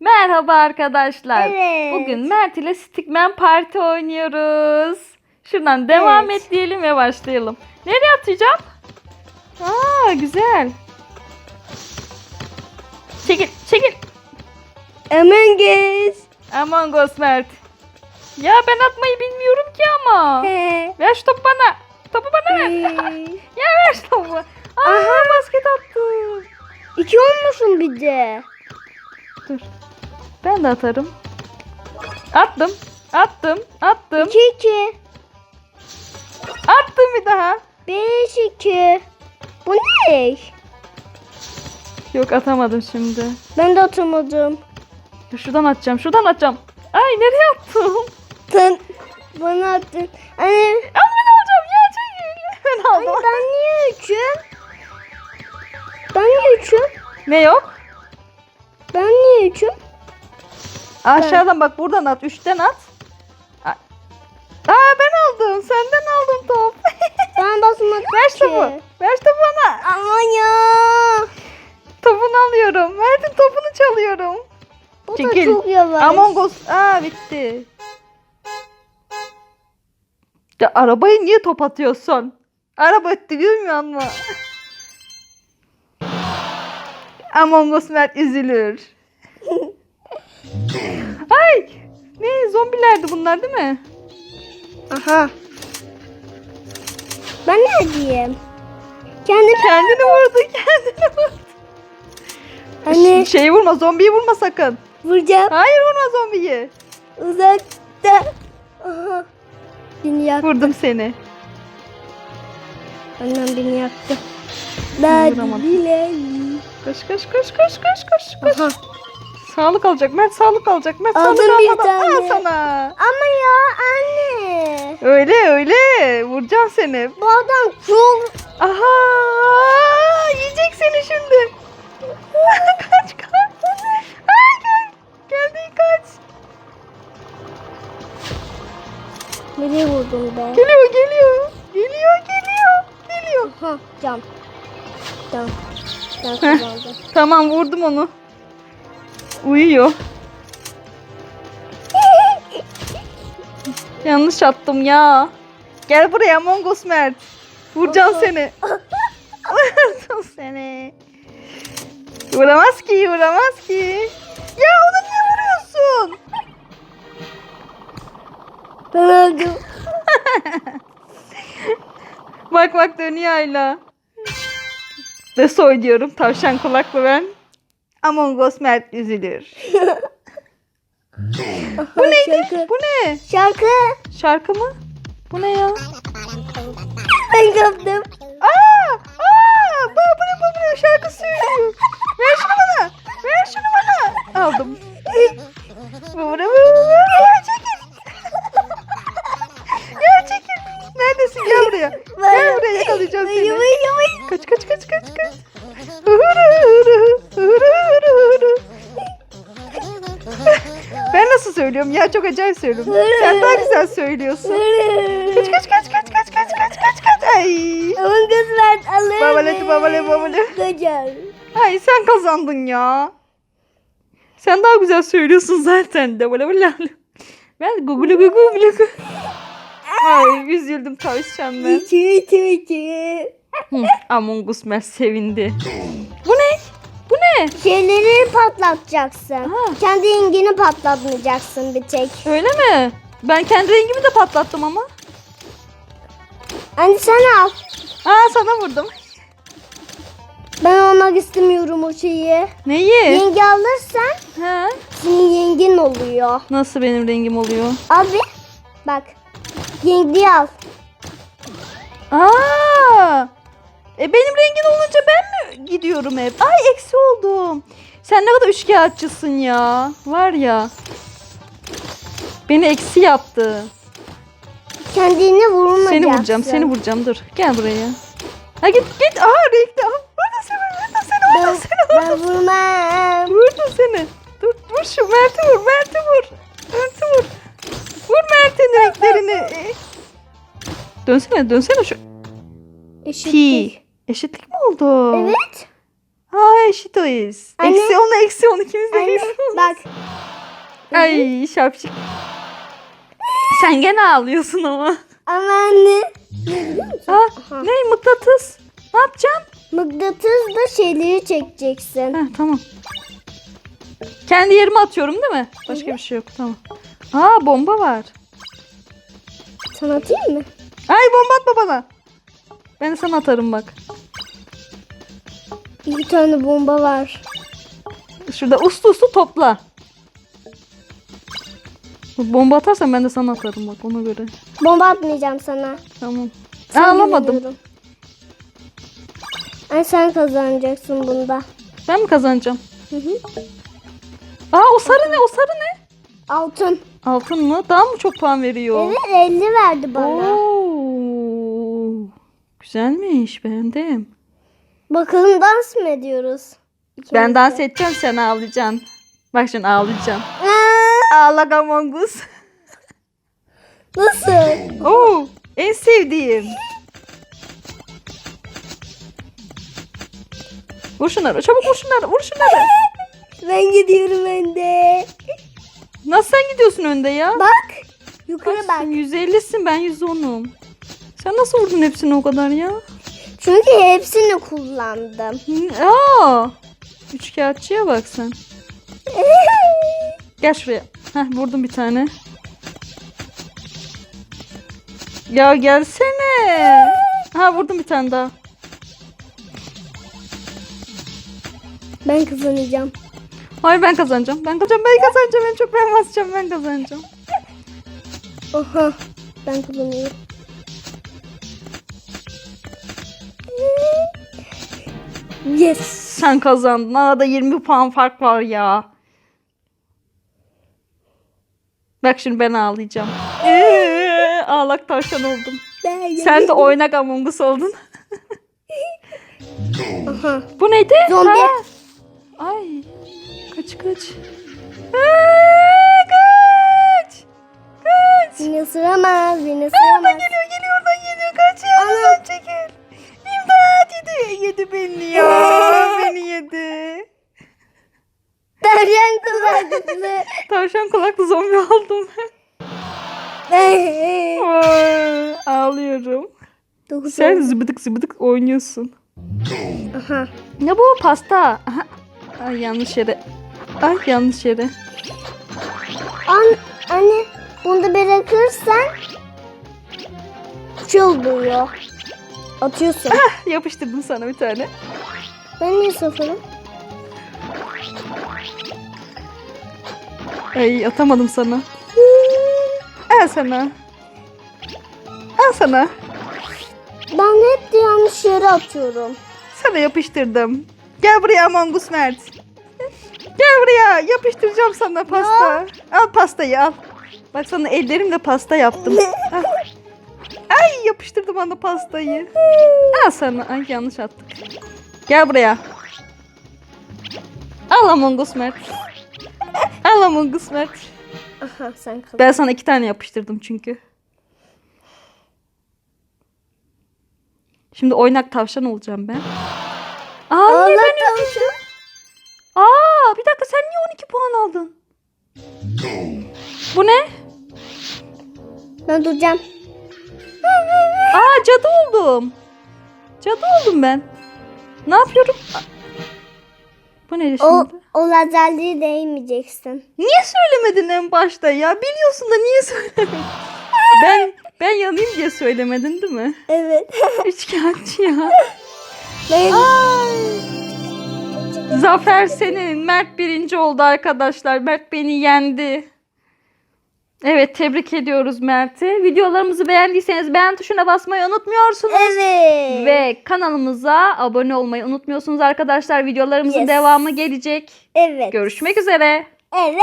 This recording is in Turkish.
Merhaba arkadaşlar. Evet. Bugün Mert ile Stickman Parti oynuyoruz. Şuradan devam Evet. et diyelim ve başlayalım. Nereye atacağım? Aa güzel. Çekil, çekil. Among Us. Among Us Mert. Ya ben atmayı bilmiyorum ki ama. He. Ver şu topu bana. Topu bana ver. ya ver şu topu. Aa basket attım. İki olmasın bir de. Dur. Ben de atarım. Attım. Attım. Attım. İki iki. Attım bir daha. Beş iki. Bu ne? Yok atamadım şimdi. Ben de atamadım. Dur şuradan atacağım. Şuradan atacağım. Ay nereye attım? Sen bana attın. Anne. Al ben alacağım ya çekil. Ben Anne aldım. ben niye üçüm? Ben niye üçüm? Ne yok? Ben niye üçüm? Aşağıdan bak buradan at. Üçten at. Aa ben aldım. Senden aldım top. Ben basmadım Ver ki. topu. Ver topu bana. Aman ya. Topunu alıyorum. Mert'in topunu çalıyorum. Bu Çekil. da çok yavaş. Among Us. Aa bitti. Ya arabayı niye top atıyorsun? Araba ettiriyor mu? Among Us Mert üzülür. Ay! Ne zombilerdi bunlar değil mi? Aha. Ben ne diyeyim? Kendim Kendini vurdu, kendini vurdu. hani Şeyi vurma, zombiyi vurma sakın. vuracağım Hayır vurma zombiyi. uzakta. Aha. Beni yaktı. Vurdum seni. Annem beni yaktı. Ben Vuramadım. bile. Koş koş koş koş koş koş koş. Aha. Sağlık alacak Mert sağlık alacak Mert Aldım sağlık bir almadan al tane. sana. Ama ya anne. Öyle öyle vuracağım seni. Bu adam çok Aha yiyecek seni şimdi. kaç kaç. Ay, gel. Geldi kaç. nereye vurdum be? Geliyor geliyor. Geliyor geliyor. Geliyor. Aha cam. Cam. Kazandım. Tamam vurdum onu. Uyuyor. Yanlış attım ya. Gel buraya Among Us Mert. Vuracağım seni. Vuracağım seni. Vuramaz ki, vuramaz ki. Ya onu niye vuruyorsun? ben öldüm. Bak bak dönüyor hala. Ve soy diyorum tavşan kulaklı ben. Among Us Mert üzülür. Bu neydi? Şarkı. Bu ne? Şarkı. Şarkı mı? Bu ne ya? Ben kaptım. Aa! Aa! Bak bu ne bu ne? Şarkı söylüyor. Ver şunu bana. Ver şunu bana. Aldım. Bu ne bu? Söylüyorum ya çok acayip söylüyorum. Sen daha güzel söylüyorsun. Kaç kaç kaç kaç kaç kaç kaç kaç kaç. Ay. Ama kız ben alırım. Babale, babale. Kaçar. Ay sen kazandın ya. Sen daha güzel söylüyorsun zaten de böyle böyle. Ben gugulu gugulu gugulu. Ay üzüldüm tavşan ben. İçi içi içi. Among Us Mert sevindi. Bu ne? Ne? Şeyleri patlatacaksın. Ha. Kendi yengini patlatmayacaksın bir tek. Öyle mi? Ben kendi rengimi de patlattım ama. Anne sen al. Aa sana vurdum. Ben almak istemiyorum o şeyi. Neyi? Yenge alırsan Ha? senin yengin oluyor. Nasıl benim rengim oluyor? Abi bak. Yengeyi al. Aa! E benim rengin olunca ben mi gidiyorum hep? Ay eksi oldum. Sen ne kadar üçkağıtçısın ya. Var ya. Beni eksi yaptı. Kendini vurmayacaksın. Seni vuracağım, seni vuracağım. Dur. Gel buraya. Ha git git. Aha renkli. Aha, Vurdu seni, vurdu seni, vurdu seni. ben vurmam. Vurdu seni. Dur, vur şu Mert'i vur, Mert'i vur. Mert'i vur. Vur Mert'in renklerini. Dönsene, dönsene şu. Eşitlik. Pi. Eşitlik mi oldu? Evet. Aa eşitiz. Anne. Eksi 10 eksi 10 ikimiz de eksi bak. Ay şapşik. Sen gene ağlıyorsun ama. Ama anne. Ha, ne mıknatıs? Ne yapacağım? Mıknatısla şeyleri çekeceksin. Ha, tamam. Kendi yerime atıyorum değil mi? Başka bir şey yok tamam. Aa bomba var. Sana atayım mı? Ay bomba atma bana. Ben de sana atarım bak. İki tane bomba var. Şurada uslu uslu topla. Bomba atarsan ben de sana atarım bak ona göre. Bomba atmayacağım sana. Tamam. Sana Ağlamadım. güveniyorum. Ay sen kazanacaksın bunda. Ben mi kazanacağım? Hı hı. Aa o sarı ne? O sarı ne? Altın. Altın mı? Daha mı çok puan veriyor? Evet 50 verdi bana. Oo. Güzelmiş beğendim. Bakalım dans mı ediyoruz? İkimiz Ben de. dans edeceğim sen ağlayacaksın. Bak şimdi ağlayacağım. Ağla Among Us. Nasıl? Oo, en sevdiğim. Vur şunları çabuk vur şunları vur şunları. Ben gidiyorum önde. Nasıl sen gidiyorsun önde ya? Bak. Yukarı bak. Sen 150'sin ben 110'um. Sen nasıl vurdun hepsini o kadar ya? Çünkü hepsini kullandım. Aa! Üçkağıtçıya bak sen. Gel şuraya. Heh vurdum bir tane. Ya gelsene. Ha vurdum bir tane daha. ben kazanacağım. Hayır ben kazanacağım. Ben kazanacağım. Ben kazanacağım. En çok ben basacağım. Ben kazanacağım. Oha. Ben kazanıyorum. Yes. Sen kazandın. Arada 20 puan fark var ya. Bak şimdi ben ağlayacağım. Ee, ağlak tavşan oldum. Sen de oynak Among Us oldun. Aha. Bu neydi? Zombi. Ha. Ay. Kaç kaç. Aa, kaç. Kaç. Beni ısıramaz. Beni Oradan ısıramaz. geliyor geliyor oradan geliyor. Kaç ya. Çekil. Yedi. Yedi beni ya. beni yedi. Deryan kulaklı. Tavşan kulaklı zombi oldum. Ay, Ağlıyorum. Dokuz Sen oldu. zıbıdık zıbıdık oynuyorsun. Aha. Ne bu pasta? Aha. Ay yanlış yere. Ay yanlış yere. An anne bunu bırakırsan şey oluyor. Atıyorsun. Yapıştırdım sana bir tane. ben niye sıfırım? Ay atamadım sana. Al sana. Al sana. Ben hep de yanlış yere atıyorum. Sana yapıştırdım. Gel buraya Among Us Mert. Gel buraya. Yapıştıracağım sana pasta. Al pastayı al. Bak sana ellerimle pasta yaptım. Al. Ay yapıştırdım bana pastayı. Al sana. Ay yanlış attık. Gel buraya. Al Among Us Mert. Al Among Us Mert. Aha sen kal. Ben sana iki tane yapıştırdım çünkü. Şimdi oynak tavşan olacağım ben. Aa, niye Allah ben tavşan. Aa, bir dakika sen niye 12 puan aldın? Bu ne? Ben duracağım. Aa, cadı oldum. Cadı oldum ben. Ne yapıyorum? Bu ne şimdi? O, o lazerliği değmeyeceksin. Niye söylemedin en başta ya? Biliyorsun da niye söylemedin? ben ben yanayım diye söylemedin değil mi? Evet. Üçkağıtçı ya. Ben Zafer senin. Mert birinci oldu arkadaşlar. Mert beni yendi. Evet tebrik ediyoruz Mert'i. Videolarımızı beğendiyseniz beğen tuşuna basmayı unutmuyorsunuz. Evet. Ve kanalımıza abone olmayı unutmuyorsunuz arkadaşlar. Videolarımızın Yes. devamı gelecek. Evet. Görüşmek üzere. Evet.